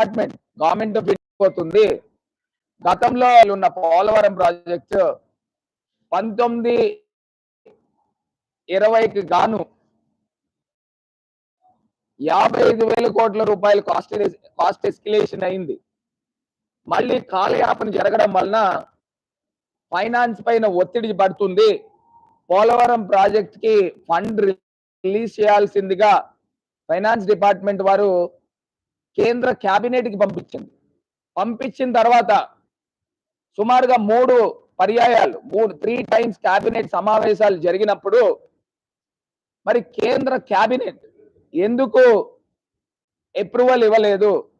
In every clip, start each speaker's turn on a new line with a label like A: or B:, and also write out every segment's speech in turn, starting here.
A: Department government పెట్టిపోతుంది గతంలో ఉన్న Polavaram project పంతొమ్మిది ఇరవైకి గాను యాభై ఐదు వేల కోట్ల రూపాయలు కాస్ట్ కాస్ట్ ఎస్కిలేషన్ అయింది. మళ్ళీ కాలయాపన జరగడం వలన ఫైనాన్స్ పైన ఒత్తిడి పడుతుంది. పోలవరం ప్రాజెక్ట్కి ఫండ్ రిలీజ్ చేయాల్సిందిగా ఫైనాన్స్ డిపార్ట్మెంట్ వారు కేంద్ర క్యాబినెట్కి పంపించింది. పంపించిన తర్వాత సుమారుగా మూడు పర్యాయాలు మూడు త్రీ టైమ్స్ క్యాబినెట్ సమావేశాలు జరిగినప్పుడు మరి కేంద్ర క్యాబినెట్ ఎందుకు అప్రూవల్ ఇవ్వలేదు?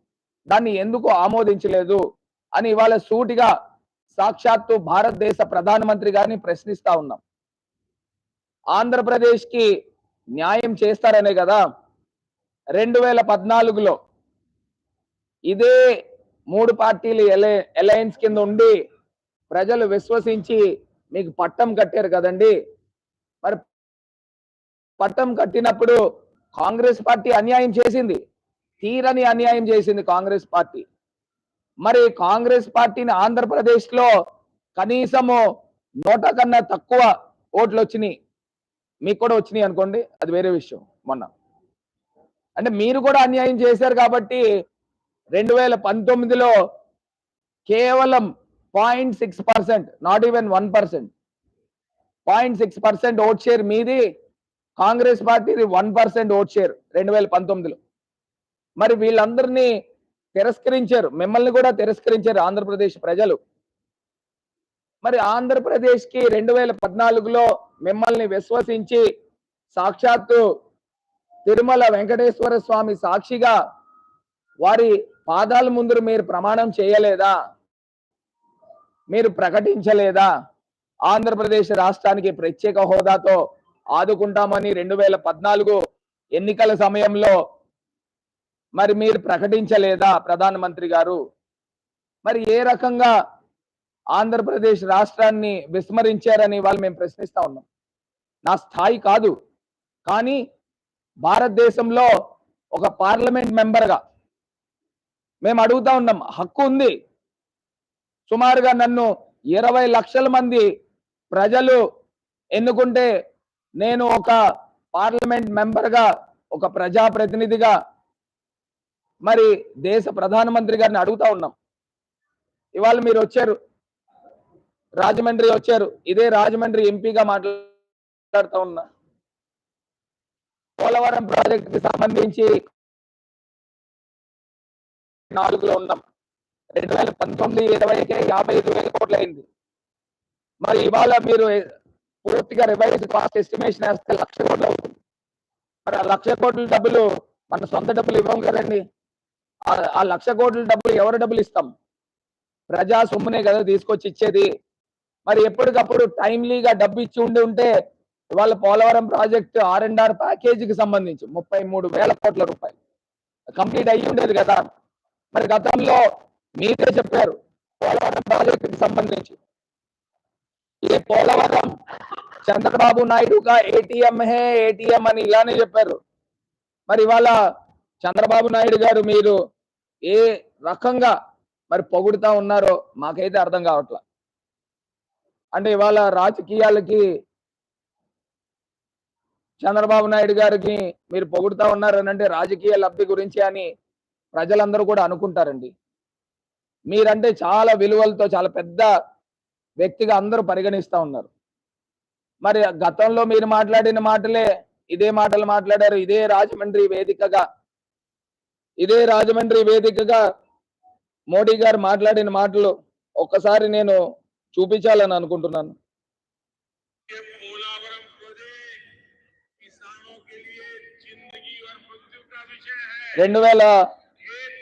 A: దాన్ని ఎందుకు ఆమోదించలేదు? అని ఇవాళ సూటిగా సాక్షాత్తు భారతదేశ ప్రధానమంత్రి గారిని ప్రశ్నిస్తా ఉన్నాం. ఆంధ్రప్రదేశ్కి న్యాయం చేస్తారనే కదా? రెండు వేల పద్నాలుగులో ఇదే మూడు పార్టీలు అలయన్స్ కింద ఉండి ప్రజలు విశ్వసించి మీకు పట్టం కట్టారు కదండి. మరి పట్టం కట్టినప్పుడు కాంగ్రెస్ పార్టీ అన్యాయం చేసింది. తీరని అన్యాయం చేసింది కాంగ్రెస్ పార్టీ. మరి కాంగ్రెస్ పార్టీని ఆంధ్రప్రదేశ్లో కనీసము నోట కన్నా తక్కువ ఓట్లు వచ్చినాయి. మీకు కూడా వచ్చినాయి అనుకోండి అది వేరే విషయం మొన్న. అంటే మీరు కూడా అన్యాయం చేశారు కాబట్టి రెండు వేల పంతొమ్మిదిలో కేవలం point six percent not even one percent. Point six percent vote share మీది కాంగ్రెస్ పార్టీది వన్ పర్సెంట్ ఓట్ షేర్ రెండు వేల పంతొమ్మిదిలో. మరి వీళ్ళందరినీ తిరస్కరించారు మిమ్మల్ని కూడా తిరస్కరించారు ఆంధ్రప్రదేశ్ ప్రజలు. మరి ఆంధ్రప్రదేశ్కి రెండు వేల పద్నాలుగులో మిమ్మల్ని విశ్వసించి సాక్షాత్తు తిరుమల వెంకటేశ్వర స్వామి సాక్షిగా వారి పాదాల ముందు మీరు ప్రమాణం చేయలేదా? మీరు ప్రకటించలేదా? ఆంధ్రప్రదేశ్ రాష్ట్రానికి ప్రత్యేక హోదాతో ఆదుకుంటామని రెండు వేల పద్నాలుగు ఎన్నికల సమయంలో మరి మీరు ప్రకటించలేదా ప్రధానమంత్రి గారు? మరి ఏ రకంగా ఆంధ్రప్రదేశ్ రాష్ట్రాన్ని విస్మరించారని వాళ్ళు మేము ప్రశ్నిస్తా ఉన్నాం. నా స్థాయి కాదు. కానీ భారతదేశంలో ఒక పార్లమెంట్ మెంబర్గా మేము అడుగుతా ఉన్నాం హక్కు ఉంది. సుమారుగా నన్ను ఇరవై లక్షల మంది ప్రజలు ఎన్నుకుంటే నేను ఒక పార్లమెంట్ మెంబర్గా ఒక ప్రజాప్రతినిధిగా మరి దేశ ప్రధానమంత్రి గారిని అడుగుతా ఉన్నాం. ఇవాళ మీరు వచ్చారు రాజమండ్రి వచ్చారు ఇదే రాజమండ్రి ఎంపీగా మాట్లాడుతూ ఉన్నా. పోలవరం ప్రాజెక్టుకి సంబంధించి నాలుగులో ఉన్నాం. రెండు వేల పంతొమ్మిది ఇరవైకే యాభై ఐదు వేల కోట్లు అయింది. మరి ఇవాళ మీరు పూర్తిగా రివైజ్ కాస్ట్ ఎస్టిమేషన్ వేస్తే లక్ష కోట్లు అవుతుంది. మరి ఆ లక్ష కోట్ల డబ్బులు మన సొంత డబ్బులు ఇవ్వం కదండి. ఆ- లక్ష కోట్ల డబ్బులు ఎవరు డబ్బులు ఇస్తాం? ప్రజా సొమ్మునే కదా తీసుకొచ్చి ఇచ్చేది. మరి ఎప్పటికప్పుడు టైమ్లీగా డబ్బు ఇచ్చి ఉండి ఉంటే ఇవాళ Polavaram project R and R ప్యాకేజీకి సంబంధించి ముప్పై మూడు వేల కోట్ల రూపాయలు. కంప్లీట్ అయ్యి ఉండేది కదా. మరి గతంలో మీరే చెప్పారు పోలవరం ప్రాజెక్టుకి సంబంధించి. ఈ పోలవరం చంద్రబాబు నాయుడు ఏటీఎం హే ఏటీఎం అని ఇలానే చెప్పారు. మరి ఇవాళ చంద్రబాబు నాయుడు గారు మీరు ఏ రకంగా మరి పొగుడుతా ఉన్నారో మాకైతే అర్థం కావట్లా. అంటే ఇవాళ రాజకీయాలకి చంద్రబాబు నాయుడు గారికి మీరు పొగుడుతా ఉన్నారని అంటే రాజకీయ లబ్ధి గురించి అని ప్రజలందరూ కూడా అనుకుంటారండి. మీరంటే చాలా విలువలతో చాలా పెద్ద వ్యక్తిగా అందరూ పరిగణిస్తూ ఉన్నారు. మరి గతంలో మీరు మాట్లాడిన మాటలే ఇదే మాటలు మాట్లాడారు ఇదే రాజమండ్రి వేదికగా ఇదే రాజమండ్రి వేదికగా మోడీ గారు మాట్లాడిన మాటలు ఒక్కసారి నేను చూపించాలని అనుకుంటున్నాను. రెండు వేల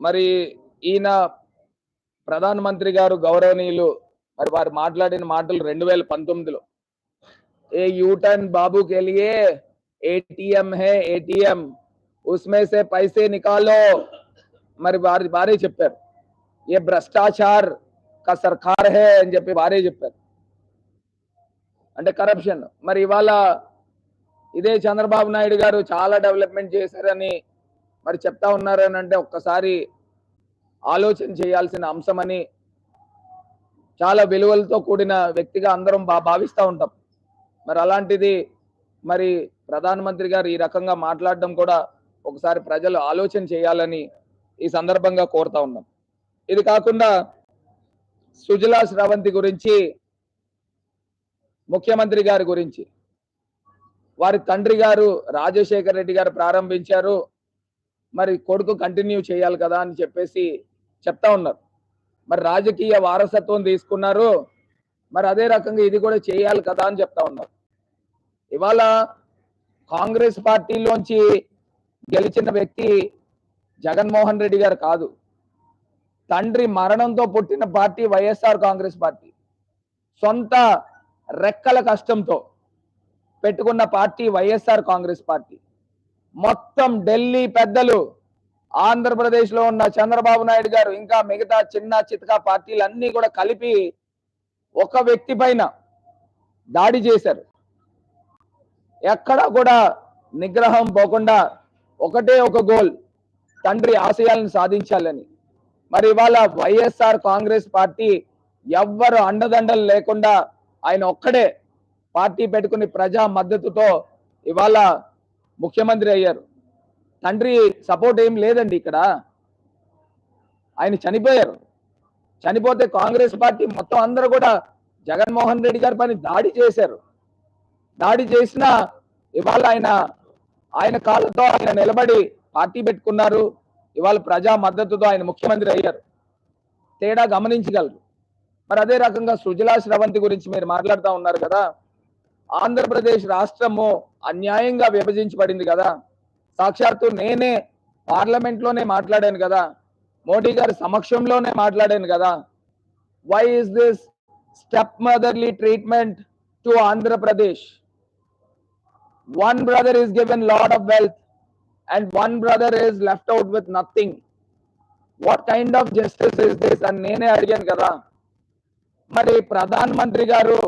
A: మరి ఈయన ప్రధానమంత్రి గారు గౌరవనీయులు మరి వారు మాట్లాడిన మాటలు రెండు వేల పంతొమ్మిదిలో. ఏ యూటర్న్ బాబు కెలియే ఏటీఎం హే ఏటీఎం ఉస్మేసే పైసే నికాలో మరి వారి వారే చెప్పారు. ఏ భ్రష్టాచార్ కా సర్కార్ హే అని చెప్పి వారే చెప్పారు. అంటే కరప్షన్ మరి ఇవాళ ఇదే చంద్రబాబు నాయుడు గారు చాలా డెవలప్మెంట్ చేశారని మరి చెప్తా ఉన్నారనంటే ఒక్కసారి ఆలోచన చేయాల్సిన అంశమని చాలా విలువలతో కూడిన వ్యక్తిగా అందరం బా భావిస్తూ ఉంటాం. మరి అలాంటిది మరి ప్రధానమంత్రి గారు ఈ రకంగా మాట్లాడడం కూడా ఒకసారి ప్రజలు ఆలోచన చేయాలని ఈ సందర్భంగా కోరుతా ఉన్నాం. ఇది కాకుండా సుజలా స్రవంతి గురించి ముఖ్యమంత్రి గారి గురించి. వారి తండ్రి గారు రాజశేఖర రెడ్డి గారు ప్రారంభించారు. మరి కొడుకు కంటిన్యూ చేయాలి కదా అని చెప్పేసి చెప్తా ఉన్నారు. మరి రాజకీయ వారసత్వం తీసుకున్నారు. మరి అదే రకంగా ఇది కూడా చేయాలి కదా అని చెప్తా ఉన్నారు. ఇవాళ కాంగ్రెస్ పార్టీలోంచి గెలిచిన వ్యక్తి జగన్మోహన్ రెడ్డి గారు కాదు. తండ్రి మరణంతో పుట్టిన పార్టీ వైఎస్ఆర్ కాంగ్రెస్ పార్టీ. సొంత రెక్కల కష్టంతో పెట్టుకున్న పార్టీ వైఎస్ఆర్ కాంగ్రెస్ పార్టీ. మొత్తం ఢిల్లీ పెద్దలు ఆంధ్రప్రదేశ్లో ఉన్న చంద్రబాబు నాయుడు గారు ఇంకా మిగతా చిన్న చితకా పార్టీలన్నీ కూడా కలిపి ఒక వ్యక్తి పైన దాడి చేశారు. ఎక్కడ కూడా నిగ్రహం పోకుండా ఒకటే ఒక గోల్ తండ్రి ఆశయాలను సాధించాలని. మరి ఇవాళ వైఎస్ఆర్ కాంగ్రెస్ పార్టీ ఎవ్వరు అండదండలు లేకుండా ఆయన ఒక్కడే పార్టీ పెట్టుకుని ప్రజా మద్దతుతో ఇవాళ ముఖ్యమంత్రి అయ్యారు. తండ్రి సపోర్ట్ ఏం లేదండి ఇక్కడ. ఆయన చనిపోయారు. చనిపోతే కాంగ్రెస్ పార్టీ మొత్తం అందరూ కూడా జగన్మోహన్ రెడ్డి గారి పని దాడి చేశారు. దాడి చేసిన ఇవాళ ఆయన ఆయన కాళ్ళతో ఆయన నిలబడి పార్టీ పెట్టుకున్నారు. ఇవాళ ప్రజా మద్దతుతో ఆయన ముఖ్యమంత్రి అయ్యారు. తేడా గమనించగలరు. మరి అదే రకంగా సుజలా శ్రవంతి గురించి మీరు మాట్లాడుతూ ఉన్నారు కదా. ఆంధ్రప్రదేశ్ రాష్ట్రము అన్యాయంగా విభజించబడింది కదా. సాక్షాత్తు నేనే పార్లమెంట్లోనే మాట్లాడాను కదా. మోడీ గారి సమక్షంలోనే మాట్లాడాను కదా. Why is this step motherly treatment to Andhra Pradesh one brother is given load of wealth and one brother is left out with nothing what kind of justice is this అని నేనే అడిగాను కదా. మరి ప్రధాన మంత్రి గారు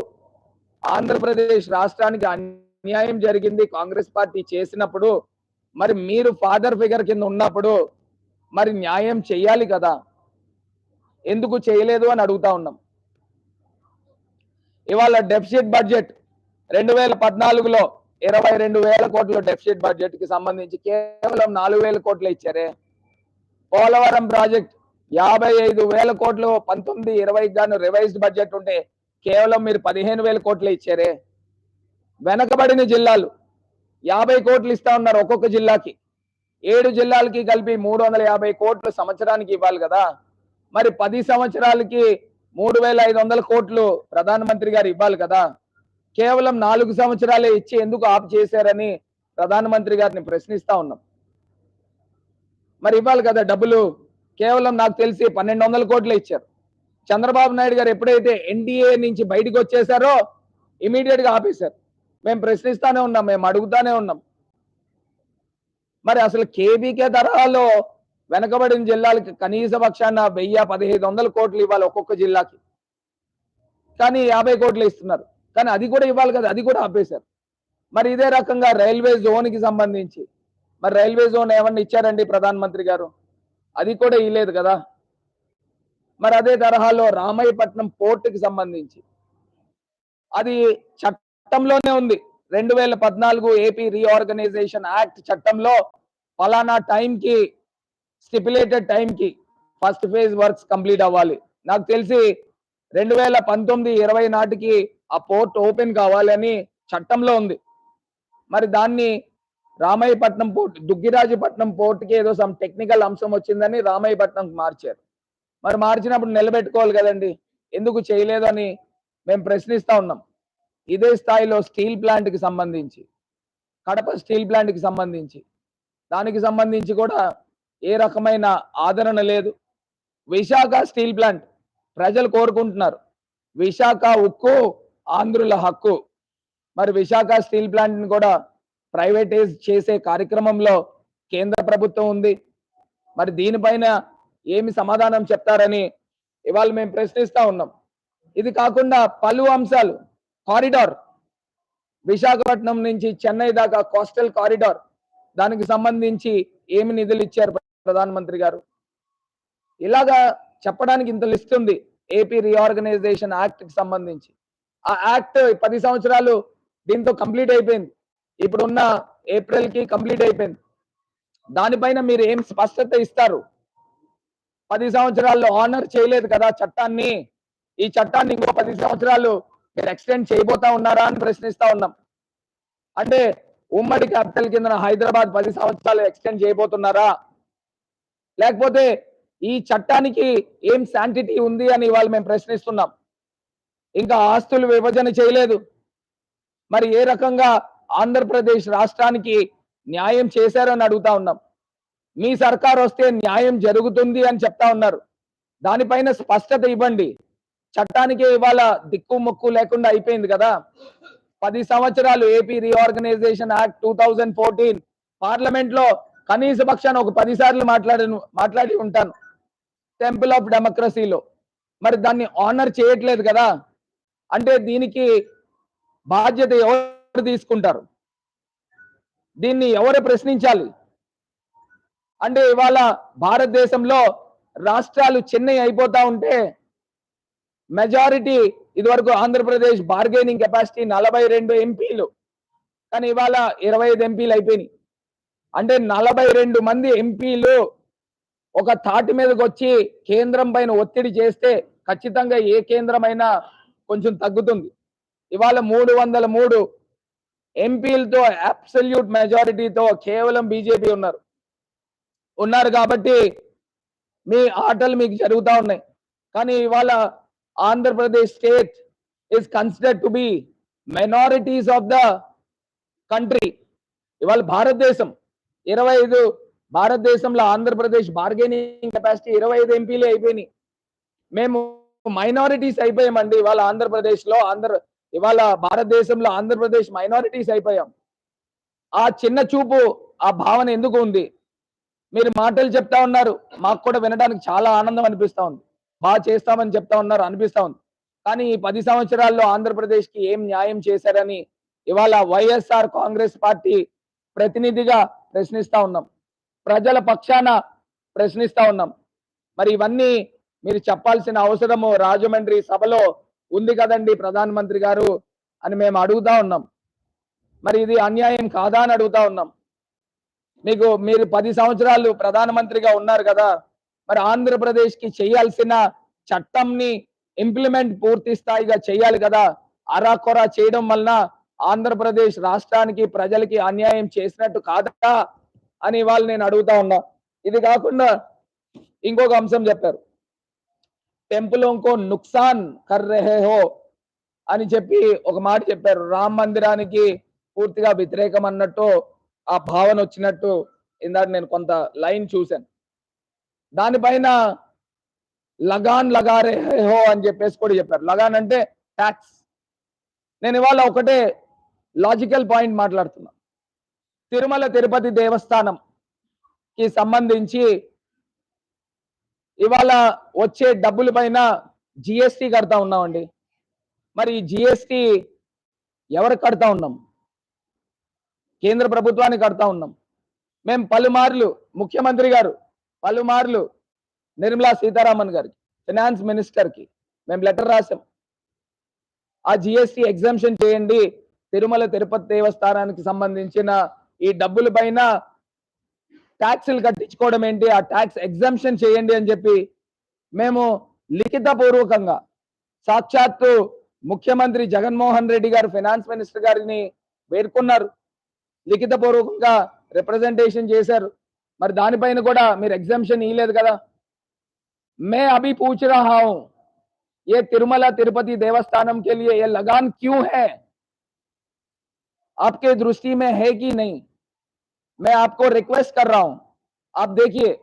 A: ఆంధ్రప్రదేశ్ రాష్ట్రానికి అన్యాయం జరిగింది. కాంగ్రెస్ పార్టీ చేసినప్పుడు మరి మీరు ఫాదర్ ఫిగర్ కింద ఉన్నప్పుడు మరి న్యాయం చెయ్యాలి కదా? ఎందుకు చేయలేదు అని అడుగుతా ఉన్నాం. ఇవాళ డెఫిసిట్ బడ్జెట్ రెండు వేల పద్నాలుగులో ఇరవై రెండు వేల కోట్ల డెఫిసిట్ బడ్జెట్కి సంబంధించి కేవలం నాలుగు వేల కోట్లు ఇచ్చారే. పోలవరం ప్రాజెక్ట్ యాభై ఐదు వేల కోట్లు పంతొమ్మిది ఇరవై గాను రివైజ్డ్ బడ్జెట్ ఉంటే కేవలం మీరు పదిహేను వేల కోట్లు ఇచ్చారే. వెనకబడిన జిల్లాలు యాభై కోట్లు ఇస్తా ఉన్నారు ఒక్కొక్క జిల్లాకి. ఏడు జిల్లాలకి కలిపి మూడు వందల యాభై కోట్లు సంవత్సరానికి ఇవ్వాలి కదా. మరి పది సంవత్సరాలకి మూడు వేల ఐదు వందల కోట్లు ప్రధానమంత్రి గారు ఇవ్వాలి కదా. కేవలం నాలుగు సంవత్సరాలే ఇచ్చి ఎందుకు ఆపు చేశారని ప్రధానమంత్రి గారిని ప్రశ్నిస్తా ఉన్నాం. మరి ఇవ్వాలి కదా డబ్బులు. కేవలం నాకు తెలిసి పన్నెండు వందల కోట్లు ఇచ్చారు. చంద్రబాబు నాయుడు గారు ఎప్పుడైతే ఎన్డీఏ నుంచి బయటకు వచ్చేసారో ఇమీడియట్గా ఆపేశారు. మేము ప్రశ్నిస్తానే ఉన్నాం మేము అడుగుతానే ఉన్నాం. మరి అసలు కేబీకే తరహాలో వెనకబడిన జిల్లాలకి కనీస పక్షాన వెయ్యి పదిహేను వందల కోట్లు ఇవ్వాలి ఒక్కొక్క జిల్లాకి. కానీ యాభై కోట్లు ఇస్తున్నారు. కానీ అది కూడా ఇవ్వాలి కదా అది కూడా ఆపేశారు. మరి ఇదే రకంగా రైల్వే జోన్కి సంబంధించి మరి రైల్వే జోన్ ఏమన్నా ఇచ్చారండి ప్రధానమంత్రి గారు? అది కూడా ఇవ్వలేదు కదా. మరి అదే తరహాలో రామయ్యపట్నం పోర్టుకి సంబంధించి. అది చట్టంలోనే ఉంది. రెండు వేల పద్నాలుగు ఏపీ రీఆర్గనైజేషన్ యాక్ట్ చట్టంలో ఫలానా టైంకి స్టిపులేటెడ్ టైంకి ఫస్ట్ ఫేజ్ వర్క్స్ కంప్లీట్ అవ్వాలి. నాకు తెలిసి రెండు వేల పంతొమ్మిది ఇరవై నాటికి ఆ పోర్ట్ ఓపెన్ కావాలని చట్టంలో ఉంది. మరి దాన్ని రామాయపట్నం పోర్ట్ దుగ్గిరాజుపట్నం పోర్ట్కి ఏదో సమ్ టెక్నికల్ అంశం వచ్చిందని రామాయపట్నం మార్చారు. మరి మార్చినప్పుడు నిలబెట్టుకోవాలి కదండి. ఎందుకు చేయలేదు అని మేము ప్రశ్నిస్తా ఉన్నాం. ఇదే స్థాయిలో స్టీల్ ప్లాంట్కి సంబంధించి కడప స్టీల్ ప్లాంట్కి సంబంధించి దానికి సంబంధించి కూడా ఏ రకమైన ఆదరణ లేదు. విశాఖ స్టీల్ ప్లాంట్ ప్రజలు కోరుకుంటున్నారు. విశాఖ ఉక్కు ఆంధ్రుల హక్కు. మరి విశాఖ స్టీల్ ప్లాంట్ని కూడా ప్రైవేటైజ్ చేసే కార్యక్రమంలో కేంద్ర ప్రభుత్వం ఉంది. మరి దీనిపైన ఏమి సమాధానం చెప్తారని ఇవాళ మేము ప్రశ్నిస్తా ఉన్నాం. ఇది కాకుండా పలు అంశాలు. కారిడార్. విశాఖపట్నం నుంచి చెన్నై దాకా కోస్టల్ కారిడార్. దానికి సంబంధించి ఏమి నిధులు ఇచ్చారు ప్రధానమంత్రి గారు? ఇలాగా చెప్పడానికి ఇంత లిస్ట్ ఉంది. ఏపీ రీఆర్గనైజేషన్ యాక్ట్కి సంబంధించి. ఆ యాక్ట్ పది సంవత్సరాలు దీంతో కంప్లీట్ అయిపోయింది. ఇప్పుడున్న ఏప్రిల్కి కంప్లీట్ అయిపోయింది. దానిపైన మీరు ఏం స్పష్టత ఇస్తారు? పది సంవత్సరాల్లో ఆనర్ చేయలేదు కదా చట్టాన్ని? ఈ చట్టాన్ని ఇంకో పది సంవత్సరాలు మీరు ఎక్స్టెండ్ చేయబోతా ఉన్నారా అని ప్రశ్నిస్తా ఉన్నాం. అంటే ఉమ్మడి క్యాపిటల్ కింద హైదరాబాద్ పది సంవత్సరాలు ఎక్స్టెండ్ చేయబోతున్నారా? లేకపోతే ఈ చట్టానికి ఏం శాంటిటీ ఉంది అని ఇవాళ మేము ప్రశ్నిస్తున్నాం. ఇంకా ఆస్తులు విభజన చేయలేదు. మరి ఏ రకంగా ఆంధ్రప్రదేశ్ రాష్ట్రానికి న్యాయం చేశారని అడుగుతా ఉన్నాం. మీ సర్కార్ వస్తే న్యాయం జరుగుతుంది అని చెప్తా ఉన్నారు. దానిపైన స్పష్టత ఇవ్వండి. చట్టానికి ఇవాళ దిక్కు మొక్కు లేకుండా అయిపోయింది కదా. పది సంవత్సరాలు AP reorganisation act two thousand fourteen పార్లమెంట్లో కనీస పక్షాన్ని ఒక పది సార్లు మాట్లాడి ఉంటాను. టెంపుల్ ఆఫ్ డెమోక్రసీలో. మరి దాన్ని ఆనర్ చేయట్లేదు కదా. అంటే దీనికి బాధ్యత ఎవరు తీసుకుంటారు? దీన్ని ఎవరు ప్రశ్నించాలి? అంటే ఇవాళ భారతదేశంలో రాష్ట్రాలు చెన్నై అయిపోతా ఉంటే మెజారిటీ ఇదివరకు ఆంధ్రప్రదేశ్ బార్గెనింగ్ కెపాసిటీ నలభై రెండు ఎంపీలు కానీ ఇవాళ ఇరవై ఐదు ఎంపీలు అయిపోయినాయి. అంటే నలభై రెండు మంది ఎంపీలు ఒక తాటి మీదకి వచ్చి కేంద్రం పైన ఒత్తిడి చేస్తే ఖచ్చితంగా ఏ కేంద్రమైనా కొంచెం తగ్గుతుంది. ఇవాళ మూడు వందల మూడు ఎంపీలతో అబ్సల్యూట్ మెజారిటీతో కేవలం బీజేపీ ఉన్నారు. ఉన్నారు కాబట్టి మీ ఆటలు మీకు జరుగుతూ ఉన్నాయి. కానీ ఇవాళ Andhra Pradesh state is considered to be minorities of the country ఇవాళ భారతదేశం ఇరవై ఐదు భారతదేశంలో ఆంధ్రప్రదేశ్ బార్గెనింగ్ కెపాసిటీ ఇరవై ఐదు ఎంపీలు అయిపోయినాయి. మేము మైనారిటీస్ అయిపోయామండి ఇవాళ ఆంధ్రప్రదేశ్లో. ఆంధ్ర ఇవాళ భారతదేశంలో ఆంధ్రప్రదేశ్ మైనారిటీస్ అయిపోయాం. ఆ చిన్న చూపు ఆ భావన ఎందుకు ఉంది? మీరు మాటలు చెప్తా ఉన్నారు. మాకు కూడా వినడానికి చాలా ఆనందం అనిపిస్తా ఉంది. బాగా చేస్తామని చెప్తా ఉన్నారు అనిపిస్తా ఉంది. కానీ ఈ పది సంవత్సరాల్లో ఆంధ్రప్రదేశ్కి ఏం న్యాయం చేశారని ఇవాళ వైఎస్ఆర్ కాంగ్రెస్ పార్టీ ప్రతినిధిగా ప్రశ్నిస్తా ఉన్నాం. ప్రజల పక్షాన ప్రశ్నిస్తా ఉన్నాం. మరి ఇవన్నీ మీరు చెప్పాల్సిన అవసరము రాజమండ్రి సభలో ఉంది కదండి ప్రధానమంత్రి గారు అని మేము అడుగుతా ఉన్నాం. మరి ఇది అన్యాయం కాదా అని అడుగుతా ఉన్నాం. మీకు మీరు పది సంవత్సరాలు ప్రధానమంత్రిగా ఉన్నారు కదా మరి ఆంధ్రప్రదేశ్కి చేయాల్సిన చట్టంని ఇంప్లిమెంట్ పూర్తి స్థాయిగా చేయాలి కదా. అరాకొరా చేయడం వలన ఆంధ్రప్రదేశ్ రాష్ట్రానికి ప్రజలకి అన్యాయం చేసినట్టు కాదా అని వాళ్ళు నేను అడుగుతా ఉన్నా. ఇది కాకుండా ఇంకొక అంశం చెప్పారు. టెంపుల్ కో నుక్సాన్ కర్ రహే హో అని చెప్పి ఒక మాట చెప్పారు. రామ్ మందిరానికి పూర్తిగా వ్యతిరేకం అన్నట్టు ఆ భావన వచ్చినట్టు ఇందాక నేను కొంత లైన్ చూశాను. దానిపైన లగాన్ లగారే హో అని చెప్పేసి కూడా చెప్పారు. లగాన్ అంటే ట్యాక్స్ నేను ఇవాళ ఒకటే లాజికల్ పాయింట్ మాట్లాడుతున్నా. తిరుమల తిరుపతి దేవస్థానం కి సంబంధించి ఇవాళ వచ్చే డబ్బుల పైన జిఎస్టి కడతా ఉన్నామండి. మరి ఈ జిఎస్టి ఎవరు కడతా ఉన్నాం? కేంద్ర ప్రభుత్వాన్ని కడతా ఉన్నాం. మేము పలుమార్లు ముఖ్యమంత్రి గారు పలుమార్లు నిర్మలా సీతారామన్ గారికి ఫినాన్స్ మినిస్టర్కి మేము లెటర్ రాసాం ఆ జిఎస్టి ఎగ్జామ్షన్ చేయండి తిరుమల తిరుపతి దేవస్థానానికి సంబంధించిన ఈ డబ్బుల పైన ట్యాక్సులు కట్టించుకోవడం ఏంటి ఆ ట్యాక్స్ ఎగ్జామ్షన్ చేయండి అని చెప్పి మేము లిఖిత పూర్వకంగా సాక్షాత్తు ముఖ్యమంత్రి జగన్మోహన్ రెడ్డి గారు ఫైనాన్స్ మినిస్టర్ గారిని పేర్కొన్నారు लिखित पूर्वक रिप्रजेशन मैं दाने पैन एग्जामेशन कदा मे अभी पूछ रहा हूँ ये तिरुमला तिरुपति देवस्थानम के लिए ये लगान क्यों है आपके दृष्टि में है कि नहीं मैं आपको रिक्वेस्ट कर रहा हूँ आप देखिए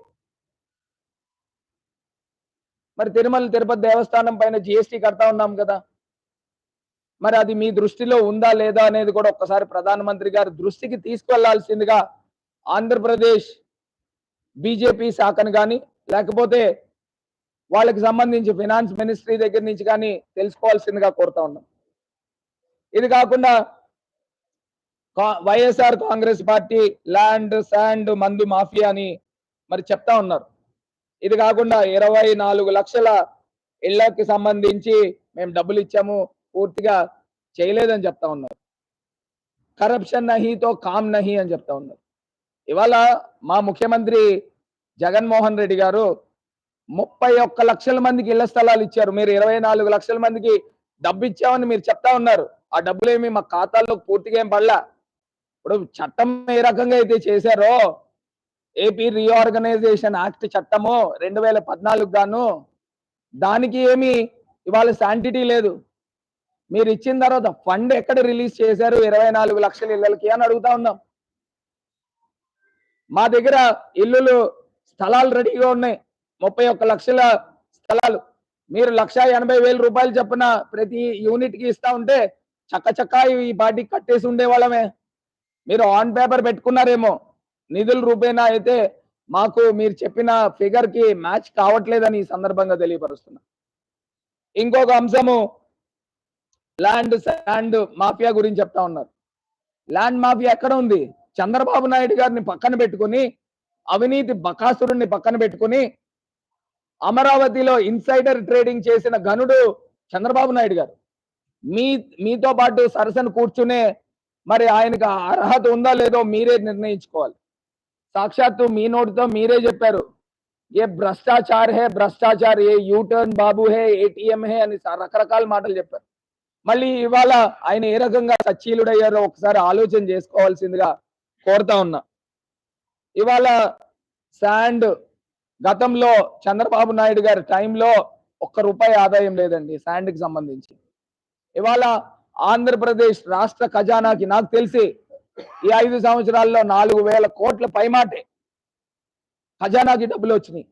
A: मैं तिरुमल तिरुपति देवस्थान पैन जीएसटी करता हूँ नाम कदा మరి అది మీ దృష్టిలో ఉందా లేదా అనేది కూడా ఒక్కసారి ప్రధానమంత్రి గారి దృష్టికి తీసుకెళ్ళాల్సిందిగా ఆంధ్రప్రదేశ్ బీజేపీ శాఖను కానీ లేకపోతే వాళ్ళకి సంబంధించి ఫినాన్స్ మినిస్ట్రీ దగ్గర నుంచి కానీ తెలుసుకోవాల్సిందిగా కోరుతా ఉన్నాం. ఇది కాకుండా కా- YSR Congress party land sand మందు మాఫియా అని మరి చెప్తా ఉన్నారు. ఇది కాకుండా ఇరవై నాలుగు లక్షల ఇళ్ళకి సంబంధించి మేము డబ్బులు ఇచ్చాము. పూర్తిగా చేయలేదని చెప్తా ఉన్నారు. కరప్షన్ నహితో కామ్ నహి అని చెప్తా ఉన్నారు. ఇవాళ మా ముఖ్యమంత్రి జగన్మోహన్ రెడ్డి గారు ముప్పై ఒక్క లక్షల మందికి ఇళ్ళ స్థలాలు ఇచ్చారు. మీరు ఇరవై నాలుగు లక్షల మందికి డబ్బు ఇచ్చామని మీరు చెప్తా ఉన్నారు. ఆ డబ్బులేమి మా ఖాతాల్లో పూర్తిగా ఏం పడలా? ఇప్పుడు చట్టం ఏ రకంగా అయితే చేశారో ఏపీ రీఆర్గనైజేషన్ యాక్ట్ చట్టము రెండు వేల పద్నాలుగు గాను దానికి ఏమి ఇవాళ శాంటిటీ లేదు. మీరు ఇచ్చిన తర్వాత ఫండ్ ఎక్కడ రిలీజ్ చేశారు? ఇరవై నాలుగు లక్షల ఇళ్ళకి అని అడుగుతా ఉన్నాం. మా దగ్గర ఇల్లులు స్థలాలు రెడీగా ఉన్నాయి. ముప్పై ఒక్క లక్షల స్థలాలు. మీరు లక్ష ఎనభై వేల రూపాయలు చొప్పున ప్రతి యూనిట్కి ఇస్తా ఉంటే చక్క చక్క ఈ బాటికి కట్టేసి ఉండేవాళ్ళమే. మీరు ఆన్ పేపర్ పెట్టుకున్నారేమో. నిధుల రూపేణా అయితే మాకు మీరు చెప్పిన ఫిగర్కి మ్యాచ్ కావట్లేదని ఈ సందర్భంగా తెలియపరుస్తున్నా. ఇంకొక అంశము ల్యాండ్ ల్యాండ్ మాఫియా గురించి చెప్తా ఉన్నారు. ల్యాండ్ మాఫియా ఎక్కడ ఉంది? చంద్రబాబు నాయుడు గారిని పక్కన పెట్టుకొని అవినీతి బకాసురుణ్ణి పక్కన పెట్టుకుని అమరావతిలో ఇన్సైడర్ ట్రేడింగ్ చేసిన గనుడు చంద్రబాబు నాయుడు గారు. మీ మీతో పాటు సరసన కూర్చునే మరి ఆయనకు అర్హత ఉందా లేదో మీరే నిర్ణయించుకోవాలి. సాక్షాత్తు మీ నోటితో మీరే చెప్పారు. ఏ భ్రష్టాచార్ హే భ్రష్టాచార్ ఏ యూటర్న్ బాబు హే ఏటీఎం హే అని రకరకాల మాటలు చెప్పారు. మళ్ళీ ఇవాళ ఆయన ఏ రకంగా సచీలుడయ్యారో ఒకసారి ఆలోచన చేసుకోవాల్సిందిగా కోరుతా ఉన్నా. ఇవాళ శాండ్ గతంలో చంద్రబాబు నాయుడు గారి టైంలో ఒక్క రూపాయి ఆదాయం లేదండి శాండ్కి సంబంధించి. ఇవాళ ఆంధ్రప్రదేశ్ రాష్ట్ర ఖజానాకి నాకు తెలిసి ఈ ఐదు సంవత్సరాల్లో నాలుగు వేల కోట్ల పైమాటే ఖజానాకి డబ్బులు వచ్చినాయి.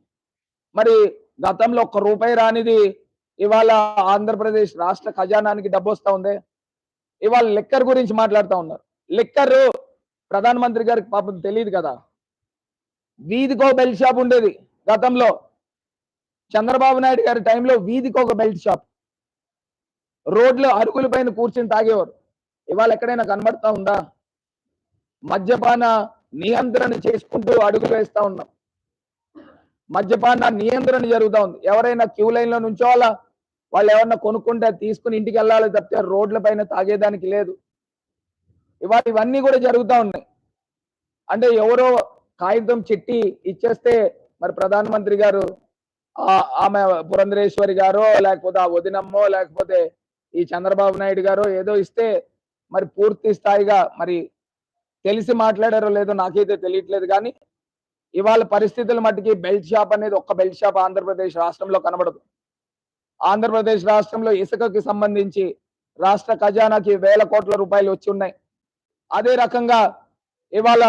A: మరి గతంలో ఒక్క రూపాయి రానిది ఇవాళ ఆంధ్రప్రదేశ్ రాష్ట్ర ఖజానానికి డబ్బు వస్తా ఉంది. ఇవాళ లెక్కర్ గురించి మాట్లాడుతూ ఉన్నారు. లిక్కర్ ప్రధానమంత్రి గారికి పాపం తెలియదు కదా. వీధికో బెల్ట్ షాప్ ఉండేది గతంలో. చంద్రబాబు నాయుడు గారి టైంలో వీధికి ఒక బెల్ట్ షాప్. రోడ్లు అరుగుల పైన కూర్చుని తాగేవారు. ఇవాళ ఎక్కడైనా కనబడతా ఉందా? మద్యపాన నియంత్రణ చేసుకుంటూ అడుగులు వేస్తా ఉన్నాం. మద్యపాన నియంత్రణ జరుగుతూ ఉంది. ఎవరైనా క్యూ లైన్లో నుంచోవాలా వాళ్ళు ఏమన్నా కొనుక్కుంటే తీసుకుని ఇంటికి వెళ్ళాలి తప్పితే రోడ్ల పైన తాగేదానికి లేదు. ఇవాళ ఇవన్నీ కూడా జరుగుతా ఉన్నాయి. అంటే ఎవరో కాగితం చిట్టి ఇచ్చేస్తే మరి ప్రధానమంత్రి గారు ఆమె పురంధరేశ్వరి గారో లేకపోతే ఆ వదినమ్మో లేకపోతే ఈ చంద్రబాబు నాయుడు గారో ఏదో ఇస్తే మరి పూర్తి స్థాయిగా మరి తెలిసి మాట్లాడారో లేదో నాకైతే తెలియట్లేదు. కానీ ఇవాళ పరిస్థితుల మట్టుకి బెల్ట్ షాప్ అనేది ఒక్క బెల్ట్ షాప్ ఆంధ్రప్రదేశ్ రాష్ట్రంలో కనబడదు. ఆంధ్రప్రదేశ్ రాష్ట్రంలో ఇసుకకి సంబంధించి రాష్ట్ర ఖజానాకి వేల కోట్ల రూపాయలు వచ్చి ఉన్నాయి. అదే రకంగా ఇవాళ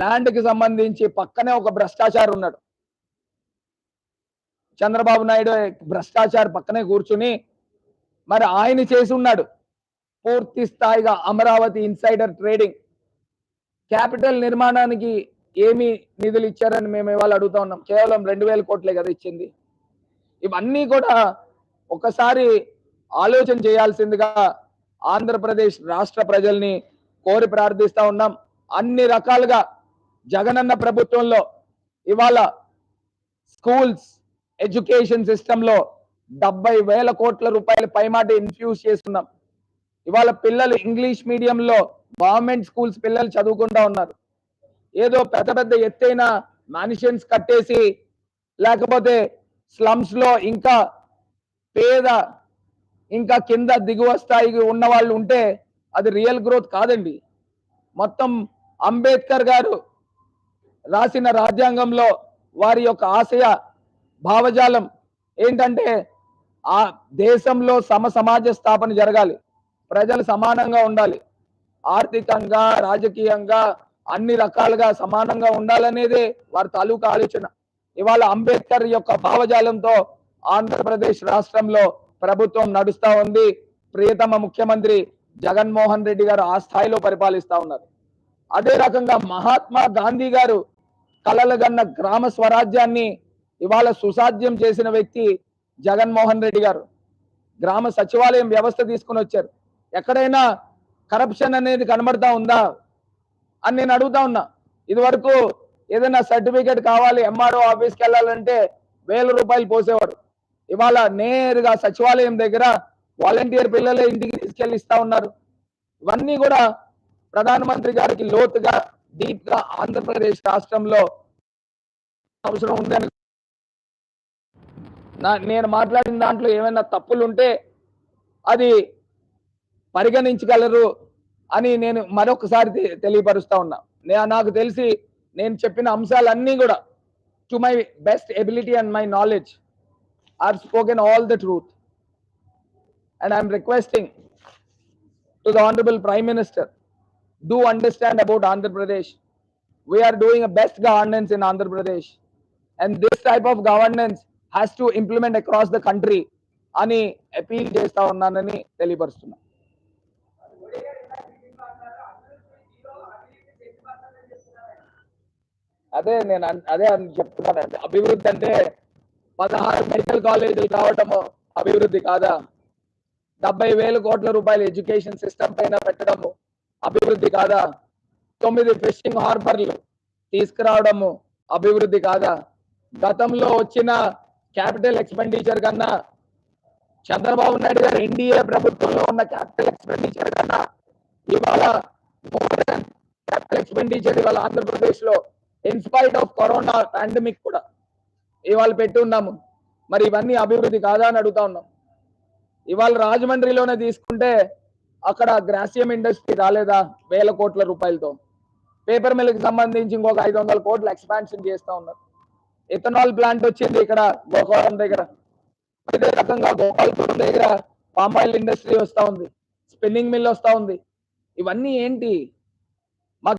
A: ల్యాండ్కి సంబంధించి పక్కనే ఒక భ్రష్టాచారి ఉన్నాడు. చంద్రబాబు నాయుడు భ్రష్టాచారి పక్కనే కూర్చుని మరి ఆయన చేసి ఉన్నాడు. పూర్తి స్థాయిగా అమరావతి ఇన్సైడర్ ట్రేడింగ్. క్యాపిటల్ నిర్మాణానికి ఏమి నిధులు ఇచ్చారని మేము ఇవాళ అడుగుతా ఉన్నాం. కేవలం రెండు వేల కోట్లే కదా ఇచ్చింది. ఇవన్నీ కూడా ఒకసారి ఆలోచన చేయాల్సిందిగా ఆంధ్రప్రదేశ్ రాష్ట్ర ప్రజల్ని కోరి ప్రార్థిస్తా ఉన్నాం. అన్ని రకాలుగా జగనన్న ప్రభుత్వంలో ఇవాళ స్కూల్స్ ఎడ్యుకేషన్ సిస్టంలో డెబ్బై వేల కోట్ల రూపాయల పైమాట ఇన్ఫ్యూజ్ చేస్తున్నాం. ఇవాళ పిల్లలు ఇంగ్లీష్ మీడియంలో గవర్నమెంట్ స్కూల్స్ పిల్లలు చదువుకుంటా ఉన్నారు. ఏదో పెద్ద పెద్ద ఎత్తైన మ్యానిషన్స్ కట్టేసి లేకపోతే స్లమ్స్లో ఇంకా పేద ఇంకా కింద దిగువ స్థాయికి ఉన్న వాళ్ళు ఉంటే అది రియల్ గ్రోత్ కాదండి. మొత్తం అంబేద్కర్ గారు రాసిన రాజ్యాంగంలో వారి యొక్క ఆశయ భావజాలం ఏంటంటే ఆ దేశంలో సమ సమాజ స్థాపన జరగాలి. ప్రజలు సమానంగా ఉండాలి. ఆర్థికంగా రాజకీయంగా అన్ని రకాలుగా సమానంగా ఉండాలనేదే వారి తాలూకా ఆలోచన. ఇవాళ అంబేద్కర్ యొక్క భావజాలంతో ఆంధ్రప్రదేశ్ రాష్ట్రంలో ప్రభుత్వం నడుస్తా ఉంది. ప్రియతమ ముఖ్యమంత్రి జగన్మోహన్ రెడ్డి గారు ఆ స్థాయిలో పరిపాలిస్తా ఉన్నారు. అదే రకంగా మహాత్మా గాంధీ గారు కలలుగన్న గ్రామ స్వరాజ్యాన్ని ఇవాళ సుసాధ్యం చేసిన వ్యక్తి జగన్మోహన్ రెడ్డి గారు. గ్రామ సచివాలయం వ్యవస్థ తీసుకుని వచ్చారు. ఎక్కడైనా కరప్షన్ అనేది కనబడతా ఉందా? అని నేను అడుగుతా ఉన్నా. ఇదివరకు ఏదైనా సర్టిఫికేట్ కావాలి ఎంఆర్ఓ ఆఫీస్కి వెళ్ళాలంటే వేల రూపాయలు పోసేవాడు ఇవాళ నేరుగా సచివాలయం దగ్గర వాలంటీర్ పిల్లలే ఇంటికి తీసుకెళ్ళి ఇస్తా ఉన్నారు. ఇవన్నీ కూడా ప్రధానమంత్రి గారికి లోతుగా డీప్గా ఆంధ్రప్రదేశ్ రాష్ట్రంలో అవసరం ఉందని నా నేను మాట్లాడిన దాంట్లో ఏమైనా తప్పులు ఉంటే అది పరిగణించగలరు అని నేను మరొకసారి తెలియపరుస్తా ఉన్నా. నాకు తెలిసి నేను చెప్పిన అంశాలన్నీ కూడా to my best ability and my knowledge are spoken all the truth and i am requesting to the honorable prime minister do understand about Andhra Pradesh. We are doing a best governance in Andhra Pradesh. And this type of governance has to implement across the country అని appeal చేస్తా ఉన్నానని తెలియపరుస్తున్నా అదే నేను అదే అని చెప్తున్నాను అభివృద్ధి అంటే పదహారు మెడికల్ కాలేజీలు కావటము అభివృద్ధి కాదా? డెబ్బై వేల కోట్ల రూపాయలు ఎడ్యుకేషన్ సిస్టమ్ పైన పెట్టడము అభివృద్ధి కాదా? తొమ్మిది ఫిషింగ్ హార్బర్లు తీసుకురావడము అభివృద్ధి కాదా? గతంలో వచ్చిన క్యాపిటల్ ఎక్స్పెండిచర్ కన్నా చంద్రబాబు నాయుడు గారు ఎన్డీఏ ప్రభుత్వంలో ఉన్న క్యాపిటల్ ఎక్స్పెండిచర్ కన్నా ఇవాళ క్యాపిటల్ ఎక్స్పెండిచర్ ఇవాళ ఆంధ్రప్రదేశ్లో ఇన్స్పైట్ ఆఫ్ కరోనా పాండమిక్ కూడా ఇవాళ పెట్టి ఉన్నాము. మరి ఇవన్నీ అభివృద్ధి కాదా అని అడుగుతా ఉన్నాం. ఇవాళ రాజమండ్రిలోనే తీసుకుంటే అక్కడ గ్రాసియం ఇండస్ట్రీ రాలేదా వేల కోట్ల రూపాయలతో? పేపర్ మిల్కి సంబంధించి ఇంకొక ఐదు వందల కోట్లు ఎక్స్పాన్షన్ చేస్తూ ఉన్నారు. ఇథనాల్ ప్లాంట్ వచ్చింది ఇక్కడ గోపాలం దగ్గర. ఇదే రకంగా గోపాలపురం దగ్గర పామాయిల్ ఇండస్ట్రీ వస్తా ఉంది. స్పిన్నింగ్ మిల్ వస్తూ ఉంది. ఇవన్నీ ఏంటి?